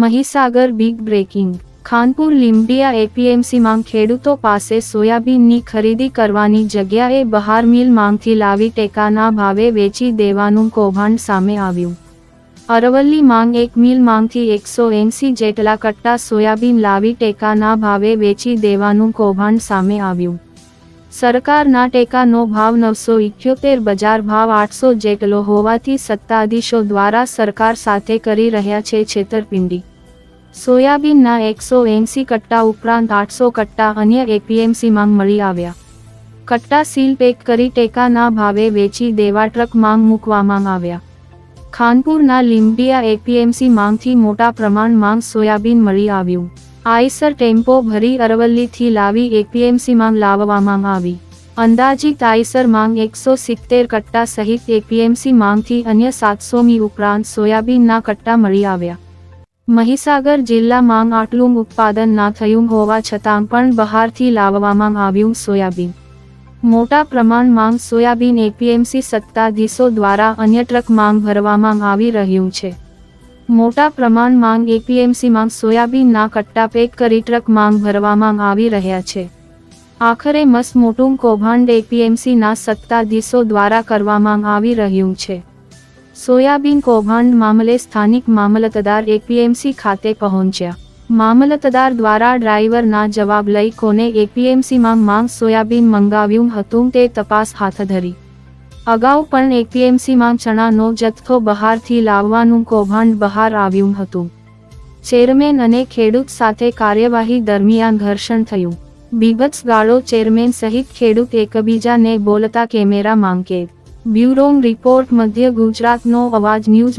Mahisagar big breaking Khanpur Limbadiya એપીએમસીમાં ખેડૂતો પાસે સોયાબીનની ખરીદી કરવાની જગ્યાએ બહાર મિલ માંગથી લાવી ટેકાના ભાવે વેચી દેવાનું કૌભાંડ સામે આવ્યું. અરવલ્લી માંગ એક મિલ માંગથી એકસો એંસી જેટલા કટ્ટા સોયાબીન લાવી ટેકાના ભાવે વેચી દેવાનું કૌભાંડ સામે આવ્યું. સરકારના ટેકાનો ભાવ નવસો ઇઠ્યોતેર બજાર ભાવ આઠસો જેટલો હોવાથી સત્તાધીશો દ્વારા સરકાર સાથે કરી રહ્યા છે છેતરપિંડી. સોયાબીનના એકસો એંસી કટ્ટા ઉપરાંત આઠસો કટ્ટા અન્ય એપીએમસીમાં મળી આવ્યા. કટ્ટા સીલ પેક કરી ટેકાના ભાવે વેચી દેવા ટ્રક માંગ મૂકવામાં આવ્યા. ખાનપુરના લીંબડિયા એપીએમસી માંગથી મોટા પ્રમાણ માંગ સોયાબીન મળી આવ્યું. આઈસર ટેમ્પો ભરી અરવલ્લીથી લાવી એપીએમસીમાં લાવવામાં આવી. અંદાજિત આઈસર માંગ એકસો સિત્તેર કટ્ટા સહિત એપીએમસી માંગથી અન્ય સાતસોમી ઉપરાંત સોયાબીનના કટ્ટા મળી આવ્યા. મહીસાગર જિલ્લા માંગ આટલું ઉત્પાદન ના થયું હોવા છતાં પણ બહારથી લાવવામાં આવ્યું સોયાબીન. મોટા પ્રમાણ માંગ સોયાબીન એપીએમસી સત્તાધીશો દ્વારા અન્ય ટ્રક માંગ ભરવામાં આવી રહ્યું છે. મોટા પ્રમાણ માંગ એપીએમસી માંગ સોયાબીનના કટ્ટા પેક કરી ટ્રક માંગ ભરવામાં આવી રહ્યા છે. આખરે મસ મોટું કૌભાંડ એપીએમસીના સત્તાધીશો દ્વારા કરવામાં આવી રહ્યું છે. સોયાબીન કૌભાંડ મામલે સ્થાનિક મામલતદાર એપીએમસી ખાતે પહોંચ્યા. મામલતદાર દ્વારા ડ્રાઈવરના જવાબ લઈ કોને એપીએમસીમાં માંગ સોયાબીન મંગાવ્યું હતું તે તપાસ હાથ ધરી. અગાઉ પણ એપીએમસીમાં ચણાનો જથ્થો બહારથી લાવવાનું કૌભાંડ બહાર આવ્યું હતું. ચેરમેન અને ખેડૂત સાથે કાર્યવાહી દરમિયાન ઘર્ષણ થયું. બીભત્સ ગાળો ચેરમેન સહિત ખેડૂત એકબીજાને બોલતા કેમેરા માંગે બ્યુરો રિપોર્ટ મધ્ય ગુજરાતનો અવાજ ન્યૂઝ